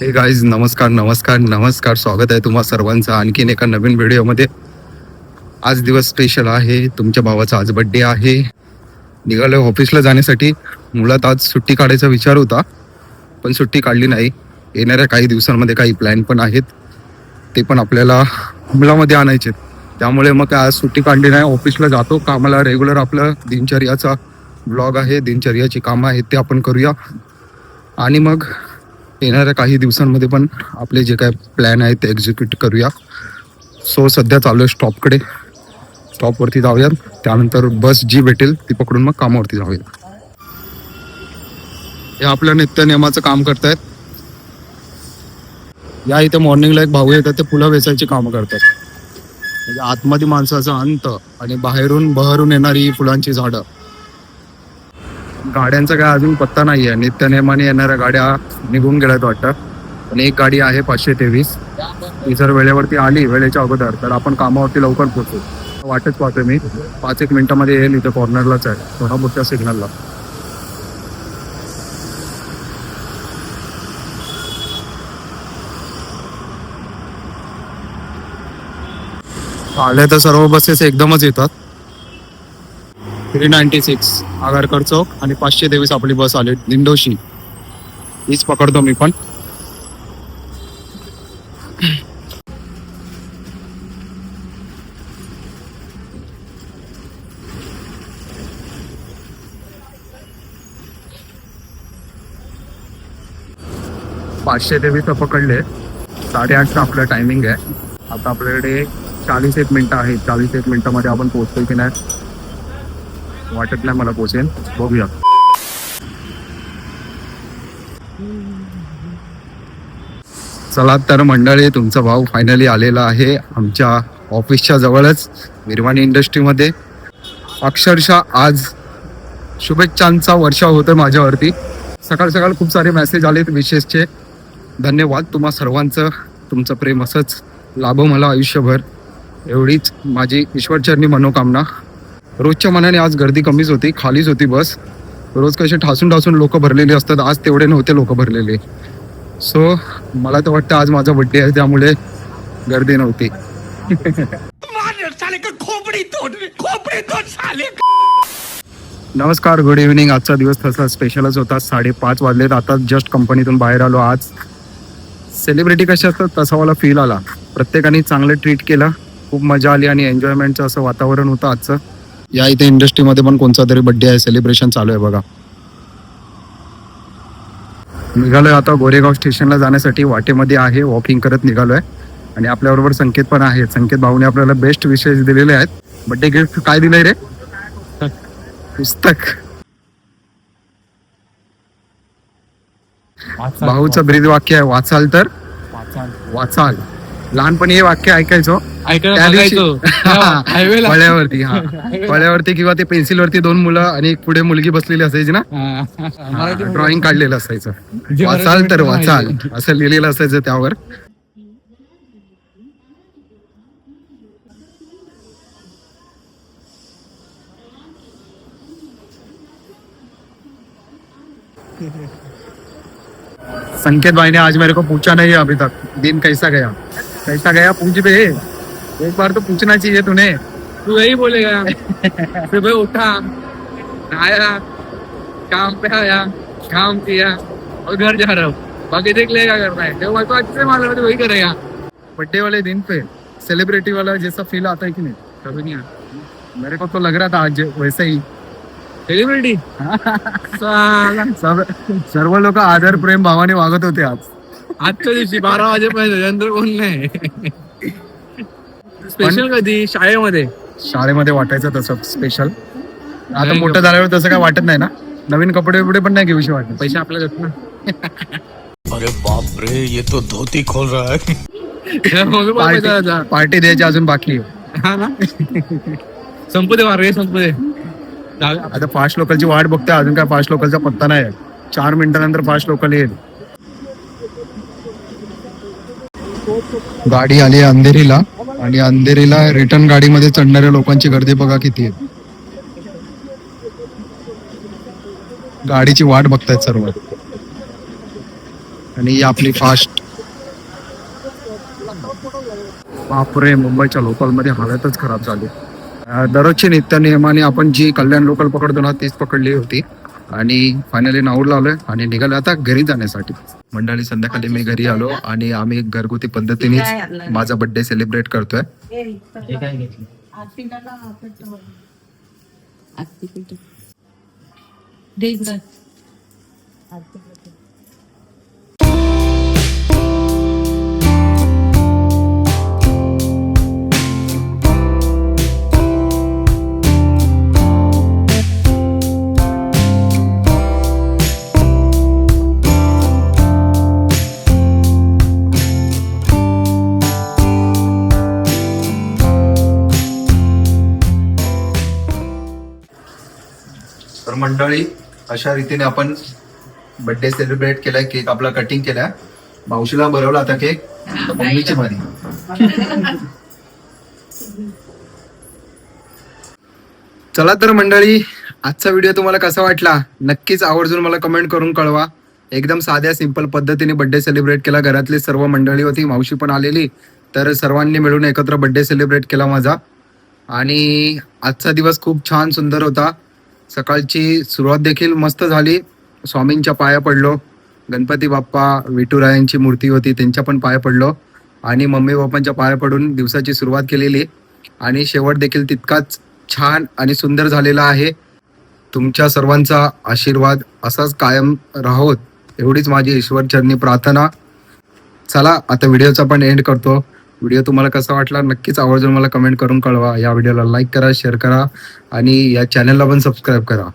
हे गाईज नमस्कार नमस्कार नमस्कार. स्वागत आहे तुम्हा सर्वांचं आणखीन एका नवीन व्हिडिओमध्ये. आज दिवस स्पेशल आहे. तुमच्या भावाचा आज बड्डे आहे. निघालो ऑफिसला जाण्यासाठी. मुळात आज सुट्टी काढायचा विचार होता पण सुट्टी काढली नाही. येणाऱ्या काही दिवसांमध्ये काही प्लॅन पण आहेत. ते पण आपल्याला मुलामध्ये आणायचे त्यामुळे मग आज सुट्टी काढली नाही. ऑफिसला जातो. कामाला रेग्युलर आपलं दिनचर्याचा ब्लॉग आहे. दिनचर्याची कामं आहेत ते आपण करूया. आणि मग येणाऱ्या काही दिवसांमध्ये पण आपले जे काय प्लॅन आहेत ते एक्झिक्यूट करूया. सो सध्या चालू आहे स्टॉपकडे स्टॉपवरती जाऊयात. त्यानंतर बस जी भेटेल ती पकडून मग कामावरती जाऊया हे आपल्या नित्यनियमाचं काम करतायत. या इथे मॉर्निंगला एक भाऊ येतात ते फुलं वेचायची कामं करतात. म्हणजे आतमध्ये माणसाचा अंत आणि बाहेरून बहरून येणारी फुलांची झाडं. गाड्यांचा काय अजून पत्ता नाही आहे. नित्यनेमाने येणाऱ्या गाड्या निघून गेल्यात वाटतं. पण एक गाडी आहे पाचशे तेवीस. ती जर वेळेवरती आली वेळेच्या अगोदर तर आपण कामावरती लवकर पोहोचू. वाटच पाहतोय मी. पाच एक मिनिटामध्ये येईल इथे कॉर्नरलाच आहे. थोडा मोठ्या सिग्नलला आल्या तर सर्व बसेस एकदमच येतात. थ्री नाईन्टी सिक्स आगारकर चौक आणि पाचशे तेवीस आपली बस आली दिंडोशी. हीच पकडतो मी पण. पाचशे तेवीस पकडले. साडेआठचा आपलं टायमिंग आहे. आता आपल्याकडे चाळीस एक मिनिटं आहेत. चाळीस एक मिनटामध्ये आपण पोहोचतो की नाही? वाटत नाही मला पोचेल. बघूया. चला तर मंडळी तुमचा भाऊ फायनली आलेला आहे आमच्या ऑफिसच्या जवळच निर्वाणी इंडस्ट्रीमध्ये अक्षरशः आज शुभेच्छांचा वर्षा होतं माझ्यावरती. सकाळ सकाळ खूप सारे मेसेज आलेत विशेषचे. धन्यवाद तुम्हा सर्वांचं. तुमचं प्रेम असंच लाभो मला आयुष्यभर. एवढीच माझी ईश्वरचरणी मनोकामना. रोजच्या मनाने आज गर्दी कमीच होती खालीच होती बस. रोज कसे ठासून ठासून लोक भरलेले असतात आज तेवढे नव्हते लोक भरलेले. सो मला तर वाटतं आज माझा बड्डे आहे त्यामुळे गर्दी नव्हती. नमस्कार गुड इव्हनिंग आजचा दिवस तसा स्पेशलच होता. साडेपाच वाजलेत आता जस्ट कंपनीतून बाहेर आलो आज. सेलिब्रिटी कसे असतात तसा मला फील आला. प्रत्येकाने चांगलं ट्रीट केलं. खूप मजा आली आणि एन्जॉयमेंटचं असं वातावरण होतं आजचं. या इथे इंडस्ट्रीमध्ये पण कोणता तरी बड्डे आहे सेलिब्रेशन चालू आहे बघा. निघालोय आता गोरेगाव स्टेशनला जाण्यासाठी वाटेमध्ये आहे वॉकिंग करत निघालोय. आणि आपल्याबरोबर संकेत पण आहे संकेत भाऊने आपल्याला बेस्ट विशेष दिलेले आहेत. बड्डे गिफ्ट काय दिलंय रे? पुस्तक. भाऊचं ब्रीद वाक्य आहे वाचाल तर? वाचाल. लहानपणी हे वाक्य ऐकायचो. त्या दिवशी फळ्यावरती हा फळ्यावरती किंवा ते पेन्सिल वरती दोन मुलं आणि एक पुढे मुलगी बसलेली असायची ना? ड्रॉइंग काढलेलं असायचं. वाचाल तर वाचाल. असं लिहिलेलं असायचं त्यावर. संकेत भाई ने आज मेरे को पूछा नहीं अभी तक. दिन कैसा गया? कैसा गया पूछ बे। एक बार तो पूछना चाहिए तूने। तू यही बोलेगा। सुबह उठा नहाया काम पे आया काम किया और घर जा रहा हूँ। बाकी देख लेगा करना है जो तो अच्छे मालूम है तो वही करेगा। बर्थडे वाले दिन पे सेलिब्रिटी वाला जैसा फील आता है कि नहीं? कभी नहीं आता। मेरे को तो लग रहा था आज वैसे ही। सेलिब्रिटी सब सर्व लोक आदर प्रेम भावाने वागत होते आज। आजच्या दिवशी बारा वाजेपर्यंत यंत्र कोण नाही. स्पेशल कधी? शाळेमध्ये. शाळेमध्ये वाटायचं तसं स्पेशल आता मोठं झाल्यावर तसं काय वाटत नाही ना? नवीन कपडे बिपडे पण नाही घेऊशी वाटत पैसे आपल्याला देत ना अरे बाप रे ये तो धोती खोल रहा है. पार्टी द्यायची. अजून बाकी आहे. हा ना? संपू दे मार्ग संपू दे. आता फास्ट लोकलची वाट बघतोय अजून काय फास्ट लोकलचा पत्ता नाही. आहे. चार मिनिटानंतर फास्ट लोकल येईल. गाडी आली अंधेरीला. आणि अंधेरीला रिटर्न गाडीमध्ये चढणाऱ्या लोकांची गर्दी बघा किती आहे. गाडीची वाट बघतायत सर्व. आणि ही आपली फास्ट बापरे मुंबईच्या लोकलमध्ये हालतच खराब झाली. दररोजच्या दररोजची नित्य नियमाने आपण जी कल्याण लोकल पकडतो ना तीच पकडली होती. आणि फायनली नाऊरला आलोय आणि निघालो आता घरी जाण्यासाठी. मंडळी संध्याकाळी मी घरी आलो आणि आम्ही घरगुती पद्धतीनेच माझा बर्थडे सेलिब्रेट करतोय. तर मंडळी अशा रीतीने आपण बर्थडे सेलिब्रेट केलाय केक आपला कटिंग केलाय. मावशीला बरवला आता केक मम्मीची मध्ये चला तर मंडळी आजचा व्हिडिओ तुम्हाला कसा वाटला? नक्कीच आवर्जून मला कमेंट करून कळवा. एकदम साध्या सिंपल पद्धतीने बर्थडे सेलिब्रेट केला. घरातली सर्व मंडळी होती मावशी पण आलेली. तर सर्वांनी मिळून एकत्र बर्थडे सेलिब्रेट केला माझा. आणि आजचा दिवस खूप छान सुंदर होता. सकाळची सुरुवात देखील मस्त झाली. स्वामींच्या पाया पडलो. गणपती बाप्पा विठुरायांची मूर्ती होती त्यांच्या पण पाया पडलो. आणि मम्मी बाप्पांच्या पाया पडून दिवसाची सुरुवात केलेली. आणि शेवट देखील तितकाच छान आणि सुंदर झालेला आहे. तुमच्या सर्वांचा आशीर्वाद असाच कायम राहोत एवढीच माझी ईश्वरचरणी प्रार्थना. चला आता व्हिडिओचा पण एंड करतो. व्हिडिओ तुम्हाला कसा वाटला नक्कीच आवर्जून मला कमेंट करून कळवा. या व्हिडिओला लाईक करा शेअर करा आणि या चॅनलला पण सबस्क्राईब करा.